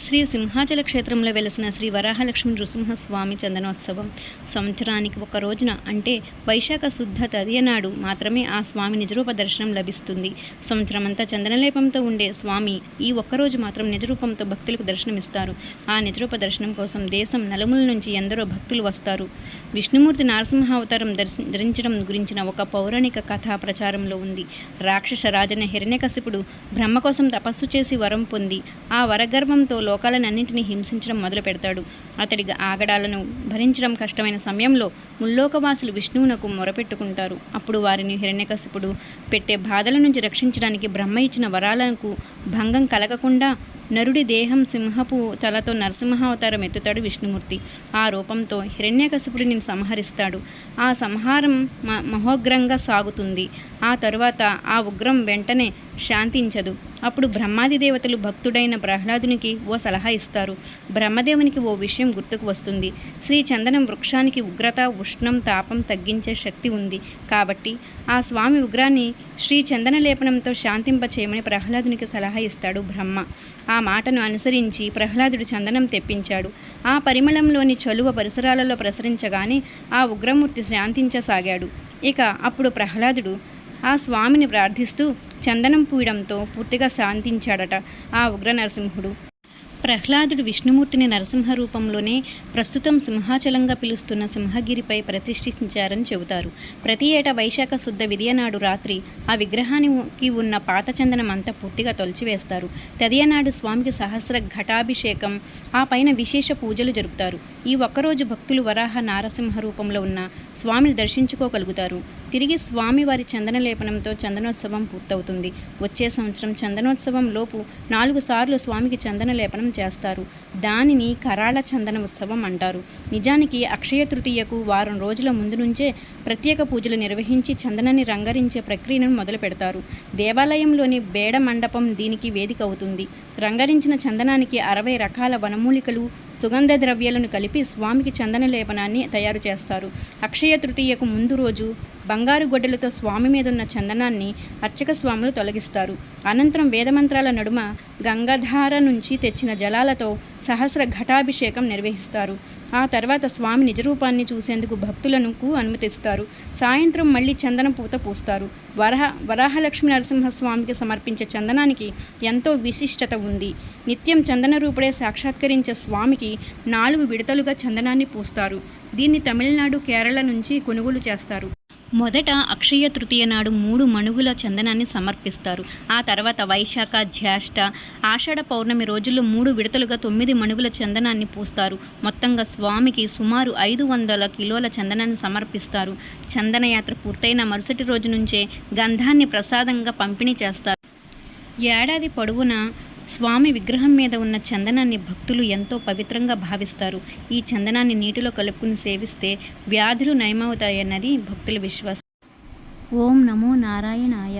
శ్రీ సింహాచల క్షేత్రంలో వెలసిన శ్రీ వరాహలక్ష్మి నృసింహస్వామి చందనోత్సవం. సంవత్సరానికి ఒక రోజున అంటే వైశాఖ శుద్ధ తదియ నాడు మాత్రమే ఆ స్వామి నిజరూప దర్శనం లభిస్తుంది. సంవత్సరమంతా చందనలేపంతో ఉండే స్వామి ఈ ఒక్కరోజు మాత్రం నిజరూపంతో భక్తులకు దర్శనమిస్తారు. ఆ నిజరూప దర్శనం కోసం దేశం నలుమూల నుంచి ఎందరో భక్తులు వస్తారు. విష్ణుమూర్తి నరసింహావతారం దర్శ ధరించడం గురించిన ఒక పౌరాణిక కథ ప్రచారంలో ఉంది. రాక్షస రాజన హిరణ్యకశిపుడు బ్రహ్మ కోసం తపస్సు చేసి వరం పొంది ఆ వరగర్భంతో లోకాలన్నింటినీ హింసించడం మొదలు పెడతాడు. అతడి ఆగడాలను భరించడం కష్టమైన సమయంలో ముల్లోకవాసులు విష్ణువునకు మొరపెట్టుకుంటారు. అప్పుడు వారిని హిరణ్యకశిపుడు పెట్టే బాధల నుంచి రక్షించడానికి బ్రహ్మ ఇచ్చిన వరాలకు భంగం కలగకుండా నరుడి దేహం సింహపు తలతో నరసింహావతారం ఎత్తుతాడు విష్ణుమూర్తి. ఆ రూపంతో హిరణ్యకశిపుడిని సంహరిస్తాడు. ఆ సంహారం మ మహోగ్రంగా సాగుతుంది. ఆ తరువాత ఆ ఉగ్రం వెంటనే శాంతించదు. అప్పుడు బ్రహ్మాది దేవతలు భక్తుడైన ప్రహ్లాదునికి ఓ సలహా ఇస్తారు. బ్రహ్మదేవునికి ఓ విషయం గుర్తుకు వస్తుంది. శ్రీ చందనం వృక్షానికి ఉగ్రత ఉష్ణం తాపం తగ్గించే శక్తి ఉంది. కాబట్టి ఆ స్వామి ఉగ్రాన్ని శ్రీ చందన లేపనంతో శాంతింప చేయమని ప్రహ్లాదునికి సలహా ఇస్తాడు బ్రహ్మ. ఆ మాటను అనుసరించి ప్రహ్లాదుడు చందనం తెప్పించాడు. ఆ పరిమళంలోని చలువ పరిసరాలలో ప్రసరించగానే ఆ ఉగ్రమూర్తి శాంతించసాగాడు. ఇక అప్పుడు ప్రహ్లాదుడు ఆ స్వామిని ప్రార్థిస్తూ చందనం పూయడంతో పూర్తిగా శాంతించాడట ఆ ఉగ్ర నరసింహుడు. ప్రహ్లాదుడు విష్ణుమూర్తిని నరసింహ రూపంలోనే ప్రస్తుతం సింహాచలంగా పిలుస్తున్న సింహగిరిపై ప్రతిష్ఠించారని చెబుతారు. ప్రతి ఏటా వైశాఖ శుద్ధ విధియనాడు రాత్రి ఆ విగ్రహానికి ఉన్న పాత చందనం అంతా పూర్తిగా తొలచివేస్తారు. తదియనాడు స్వామికి సహస్ర ఘటాభిషేకం ఆ పైన విశేష పూజలు జరుపుతారు. ఈ ఒక్కరోజు భక్తులు వరాహ నారసింహ రూపంలో ఉన్న స్వామిని దర్శించుకోగలుగుతారు. తిరిగి స్వామివారి చందన లేపనంతో చందనోత్సవం పూర్తవుతుంది. వచ్చే సంవత్సరం చందనోత్సవం లోపు నాలుగు సార్లు స్వామికి చందన ఉత్సవం చేస్తారు. దానిని కరాళ చందన ఉత్సవం అంటారు. నిజానికి అక్షయ తృతీయకు వారం రోజుల ముందు నుంచే ప్రత్యేక పూజలు నిర్వహించి చందనాన్ని రంగరించే ప్రక్రియను మొదలు పెడతారు. దేవాలయంలోని బేడ మండపం దీనికి వేదిక అవుతుంది. రంగరించిన చందనానికి అరవై రకాల వనమూలికలు సుగంధ ద్రవ్యాలను కలిపి స్వామికి చందన లేపనాన్ని తయారు చేస్తారు. అక్షయ తృతీయకు ముందు రోజు బంగారు గొడ్డలతో స్వామి మీద ఉన్న చందనాన్ని అర్చక స్వాములు తొలగిస్తారు. అనంతరం వేదమంత్రాల నడుమ గంగాధార నుంచి తెచ్చిన జలాలతో సహస్ర ఘటాభిషేకం నిర్వహిస్తారు. ఆ తర్వాత స్వామి నిజరూపాన్ని చూసేందుకు భక్తులను అనుమతిస్తారు. సాయంత్రం మళ్ళీ చందన పూత పూస్తారు. వరహ వరాహలక్ష్మి నరసింహస్వామికి సమర్పించే చందనానికి ఎంతో విశిష్టత ఉంది. నిత్యం చందన రూపుడే సాక్షాత్కరించే స్వామికి నాలుగు విడతలుగా చందనాన్ని పూస్తారు. దీన్ని తమిళనాడు కేరళ నుంచి కొనుగోలు చేస్తారు. మొదట అక్షయ తృతీయ నాడు మూడు మణుగుల చందనాన్ని సమర్పిస్తారు. ఆ తర్వాత వైశాఖ జ్యేష్ఠ ఆషాఢ పౌర్ణమి రోజుల్లో మూడు విడతలుగా తొమ్మిది మణుగుల చందనాన్ని పూస్తారు. మొత్తంగా స్వామికి సుమారు ఐదు వందల కిలోల చందనాన్ని సమర్పిస్తారు. చందనయాత్ర పూర్తయిన మరుసటి రోజు నుంచే గంధాన్ని ప్రసాదంగా పంపిణీ చేస్తారు. ఏడాది పొడవునా స్వామి విగ్రహం మీద ఉన్న చందనాన్ని భక్తులు ఎంతో పవిత్రంగా భావిస్తారు. ఈ చందనాన్ని నీటిలో కలుపుకుని సేవిస్తే వ్యాధులు నయమవుతాయన్నది భక్తుల విశ్వాసం. ఓం నమో నారాయణాయ.